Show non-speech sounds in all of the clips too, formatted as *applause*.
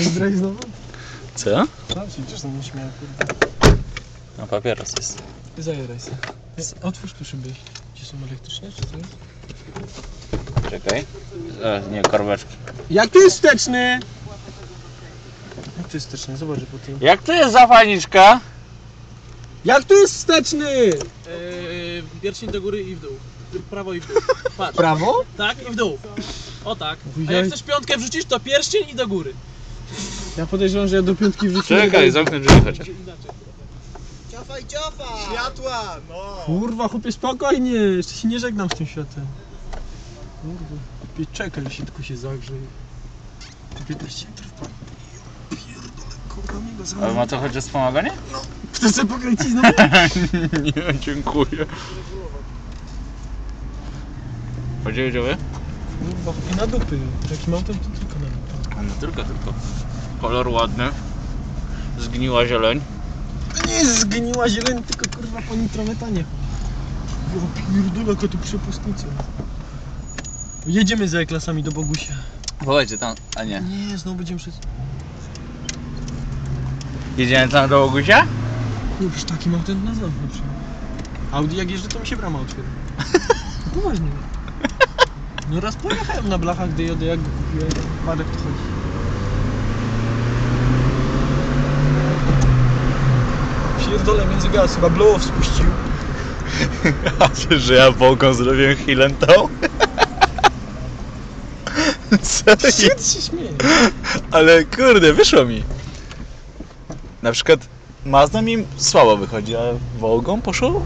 Zdraj znowu? Co? Tak, idziesz na mnie śmiał, kurde. No papieros jest. Zajeraj się. Otwórz tu szyby. Ci są elektryczne, czy co jest? Czekaj. E, nie, korbeczki. Jak tu jest wsteczny? Jak tu jest wsteczny? Zobacz po tym. Jak to jest zapalniczka? Jak tu jest wsteczny? Eee, pierścień do góry i w dół. Prawo i w dół. *laughs* Patrz. Prawo? Tak i w dół. O tak. A jak Widziałeś? chcesz piątkę wrzucić, to pierścień i do góry. Ja podejrzewam, że ja do piątki wrzuciłem. Czekaj, zamknę drzwi chociaż. Inaczej. Ciofaj, ciofa! Światła! No! Kurwa, chłopie, spokojnie. Jeszcze się nie żegnam z tym światem. Kurwa. Chłopie, czekaj, się tylko się zagrzeje. Tu 15 metrów. Pierdolę, kurwa, mi go Ale ma to chodzi o wspomaganie? Chcesz sobie pokręcić znowu? *laughs* nie, dziękuję. Chodzi o dzieły? Kurwa, i na dupy. Jaki mam, to to tylko na dupy. No tylko, tylko. Kolor ładny. Zgniła zieleń. To nie jest zgniła zieleń, tylko kurwa po nitrometanie. Ja pierdolę, jaka tu przepustnica. Jedziemy za klasami do Bogusia. Wołajcie tam, a nie. Nie, znowu będziemy przez... Jedziemy tam do Bogusia? Nie, przecież taki mam ten na zewnątrz. Audi jak jeżdżę, to mi się brama otwiera. *laughs* No poważnie. No raz pojechałem na blachach DJD, jak go kupiłem, Marek to chodzi. Pierdolę między gaz, chyba blow spuścił. *laughs* A że ja Bogą zrobiłem hilentą? *laughs* Co Ty się śmieje. Ale kurde, wyszło mi. Na przykład Mazda mi słabo wychodzi, a Volgą poszło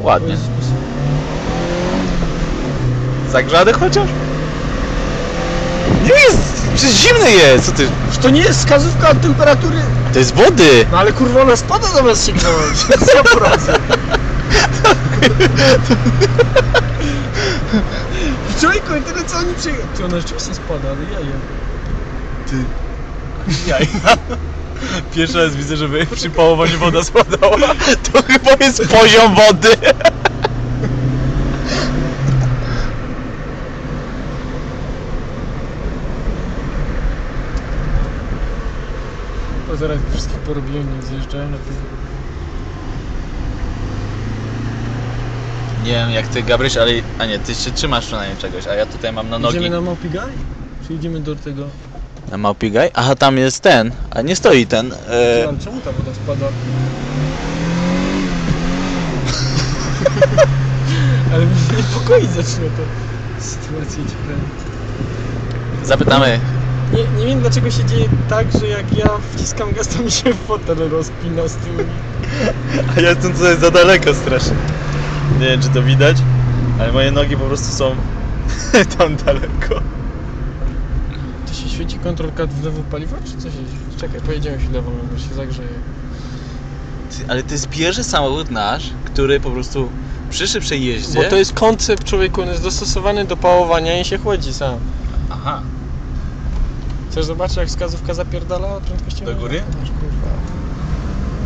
ładnie. Zagrzany chociaż? Nie jest, przecież zimny jest, co ty? To nie jest wskazówka od temperatury. To jest wody. No ale kurwa ona spada zamiast się grzać. Co poradzę? Człowieku, tyle co oni przyjechali. Ty ona rzeczywiście spada, ale ja jem. Ty. Jajna. Pierwszy raz widzę, żeby przy połowaniu woda spadała. To chyba jest poziom wody. Zaraz wszystkich porobiłem, nie zjeżdżałem na tym. Nie wiem jak ty Gabryś, ale... A nie, ty się trzymasz przynajmniej czegoś, a ja tutaj mam na nogi. Idziemy na Małpigaj? Czy idziemy do tego? Na Małpigaj? Aha, tam jest ten, a nie stoi ten. E... Czemu ta woda spada? *laughs* ale mnie niepokoić zaczyna to sytuację ciekawe. Zapytamy. Nie, nie wiem dlaczego się dzieje tak, że jak ja wciskam gaz, to mi się fotel rozpina z tyłu. A ja jestem tutaj za daleko strasznie. Nie wiem czy to widać, ale moje nogi po prostu są *laughs* tam daleko. To się świeci kontrolka w lewo paliwa, czy co się dzieje? Czekaj, pojedziemy się lewą, bo się zagrzeje. Ty, Ale to jest pierwszy samochód nasz, który po prostu przy szybszej jeździe... Bo to jest koncept człowieku, on jest dostosowany do pałowania i się chłodzi sam. Aha. Chcesz zobaczyć jak wskazówka zapierdala prędkością? Do góry? Masz kurwa.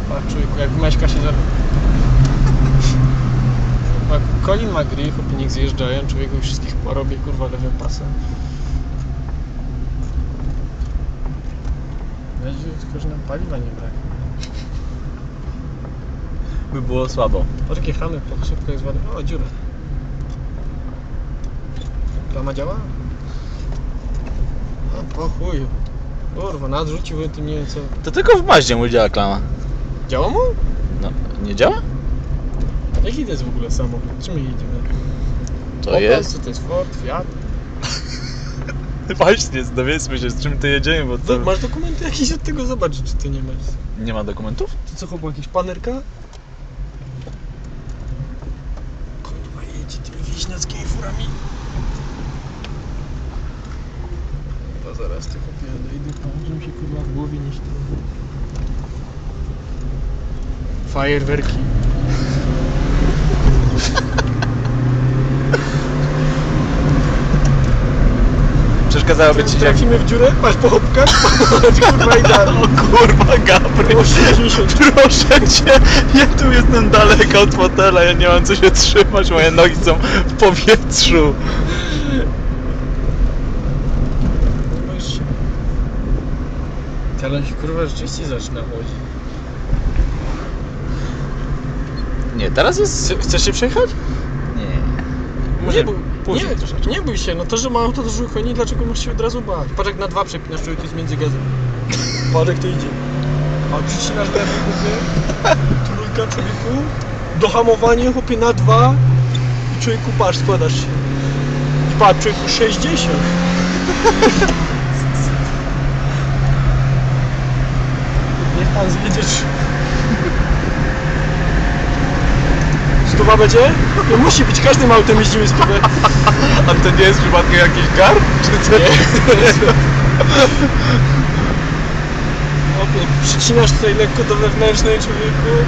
Patrz człowieku, jak Maćka się za... Colin ma gry, chłopie niech zjeżdżają, człowieku wszystkich porobię kurwa lewym pasem. Wiesz, tylko że nam paliwa nie brak. By było słabo. Jakie chamy, szybko jest woda. O, dziura. Klama działa? O, po chuju. Kurwa, nadrzucił tym nie wiem co. To tylko w Maździe mu działa klama. Działa mu? No, nie działa? Jaki to jest w ogóle samochód? Czym my jedziemy? To Opel? jest. Co to jest? Ford? Fiat? *laughs* Właśnie, dowiedzmy się z czym to jedziemy, bo to... Masz dokumenty jakieś od tego? Zobacz, czy ty nie masz. Nie ma dokumentów? To co, chłopak, jakiś panerka? Kurwa, jedzie tymi wieśniackimi furami. To zaraz ty chłopie, dojdę tam, że mi się kurwa w głowie nie śni. Fajerwerki. Przeszkadzałoby ci jak... Trafimy w dziurę? Masz po chopkach? *laughs* kurwa idealnie. O kurwa, Gabry! O 60. Proszę cię, ja tu jestem daleko od fotela, ja nie mam co się trzymać, moje nogi są w powietrzu. Boisz się. Ale on się kurwa rzeczywiście zaczyna chodzić. Nie, teraz jest... Chcesz się przejechać? Nie. Może bój- później nie, troszeczkę. Nie bój się, no to, że ma auto dużo koni, dlaczego masz się od razu bać? Patrz jak na dwa przepinasz, człowiek jest między gazem. *laughs* Patrz jak to idzie. A przycinasz lewy, chłopie, trójka człowieku, dohamowanie chłopie na dwa i człowieku patrz, składasz się. I patrz człowieku 60. *laughs* Niech pan zjedziesz. Stuwa będzie? Nie musi być, każdym autem jeździmy stówę. A to nie jest przypadkiem jakiś gar? Czy co? Opie, Przycinasz tutaj lekko do wewnętrznej człowieku.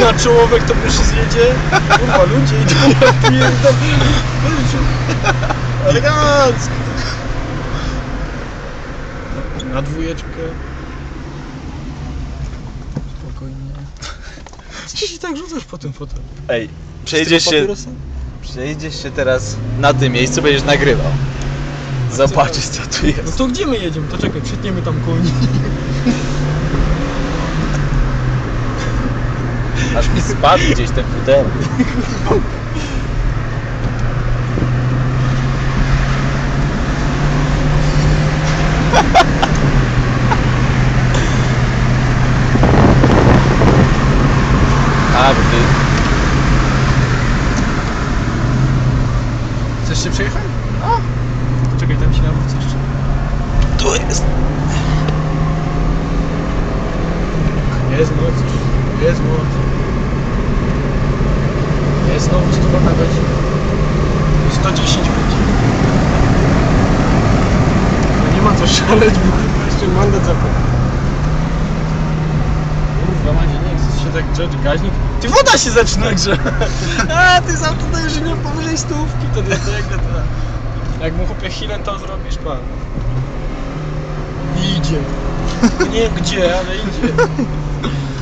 Na czołówek to już zjedzie. Kurwa, ludzie idą, ja pierdolę. Elegancko. Na dwójeczkę. Spokojnie. Co ty się tak rzucasz po tym fotelu? Ej, przejdziesz się, przejdziesz się teraz na tym miejscu, będziesz nagrywał. Zobaczysz co tu No jest. to gdzie my jedziemy? To czekaj, przytniemy tam koni. *laughs* Aż mi spadł gdzieś ten pudełek. *laughs* A, bo ty... Chcesz się przejechać? A! To czekaj, tam się nawrócę jeszcze. Tu jest! Jest moc. Jest moc. Jest znowu 100 na godzinę. 110 będzie. No nie ma co szaleć, bo jeszcze mandat zapłacić. Kurwa macie, nie chcesz się tak grzać, gaźnik. Ty woda się zaczyna grzać! A, ty sam to dajesz, że nie powyżej stówki, to nie to jak to Jak mu chłopie chwilę to zrobisz, pan. Idzie. Nie wiem gdzie, ale idzie.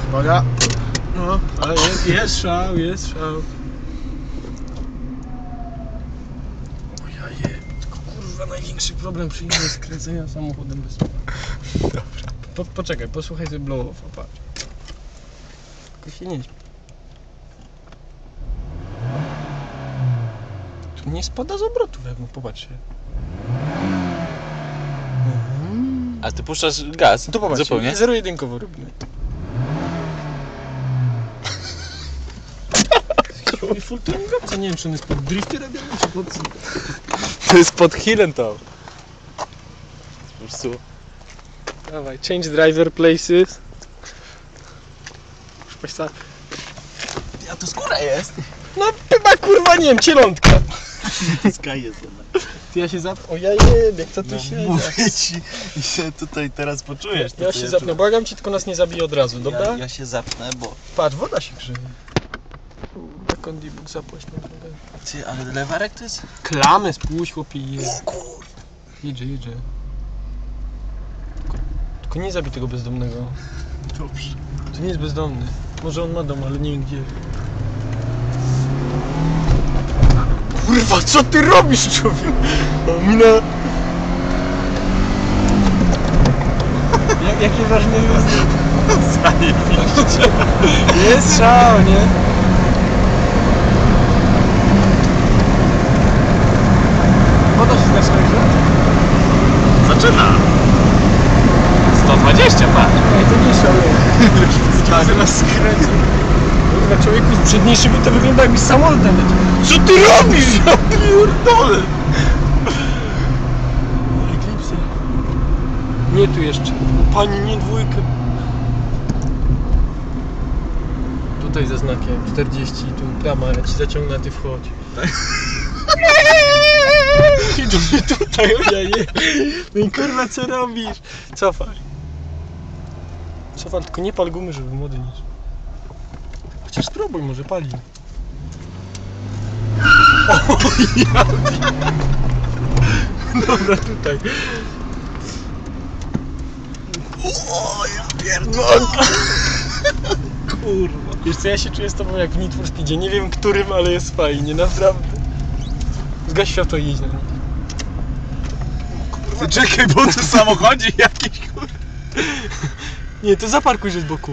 Uwaga. No, ale jest, jest szał, jest szał. O ja je, tylko kurwa największy problem przy nim jest skręcenia samochodem bez Dobra. Po, poczekaj, posłuchaj sobie blow off, patrz. Tylko się nie śpi. Nie spada z obrotów, jak mu. Mhm. A ty puszczasz gaz? To popatrz, Zupełnie? zero-jedynkowo robimy. Full tuningowca, nie wiem czy on jest pod drifty robiony, czy pod. To jest pod healem to. Po prostu... Dawaj, change driver places. Proszę Państwa, A to skóra jest. no chyba kurwa nie wiem, cielątka. Jest ona. Ty ja się zap... O ja jebie, kto tu No, się mówię ci i się tutaj teraz poczujesz. Ja co się zapnę, błagam cię, tylko nas nie zabije od razu, dobra? Ja, ja się zapnę, bo... Patrz, woda się grzeje. On Bóg zapłać na drogę. Ty, ale lewarek to jest... Klamę spuść, chłopie, je. Jedzie, jedzie. Tylko, tylko nie zabij tego bezdomnego. Dobrze. To nie jest bezdomny. Może on ma dom, ale nie wiem gdzie. Kurwa, co ty robisz, człowieku? Mina... Jak, jakie ważne jest... Zajebiście. Jest szał, nie? Woda się grzać? Zaczyna! 120, patrz! Ej, to nie szaleje. Tak, zaraz skręcę. Kurwa, człowieku z przedniejszymi to wygląda jakbyś samolotem leciał. Co ty robisz? Ja pierdolę! Eklipsy. Nie tu jeszcze. Pani, nie dwójkę. Tutaj za znakiem 40, tu plama, ja ci zaciągnę, a ty wchodź. *laughs* Mi tutaj, o ja je. No i kurwa, co robisz? Cofaj. Cofaj, tylko nie pal gumy, żeby młody niż. Chociaż spróbuj, może pali. O, ja Dobra, tutaj. O, ja pierdolę. Kurwa. Wiesz co, ja się czuję z tobą jak w Need for Speedzie. Nie wiem którym, ale jest fajnie, naprawdę. Zgaś światło i jedź na czekaj, bo tu samochodzi jakiś kur... Nie, to zaparkuj się z boku.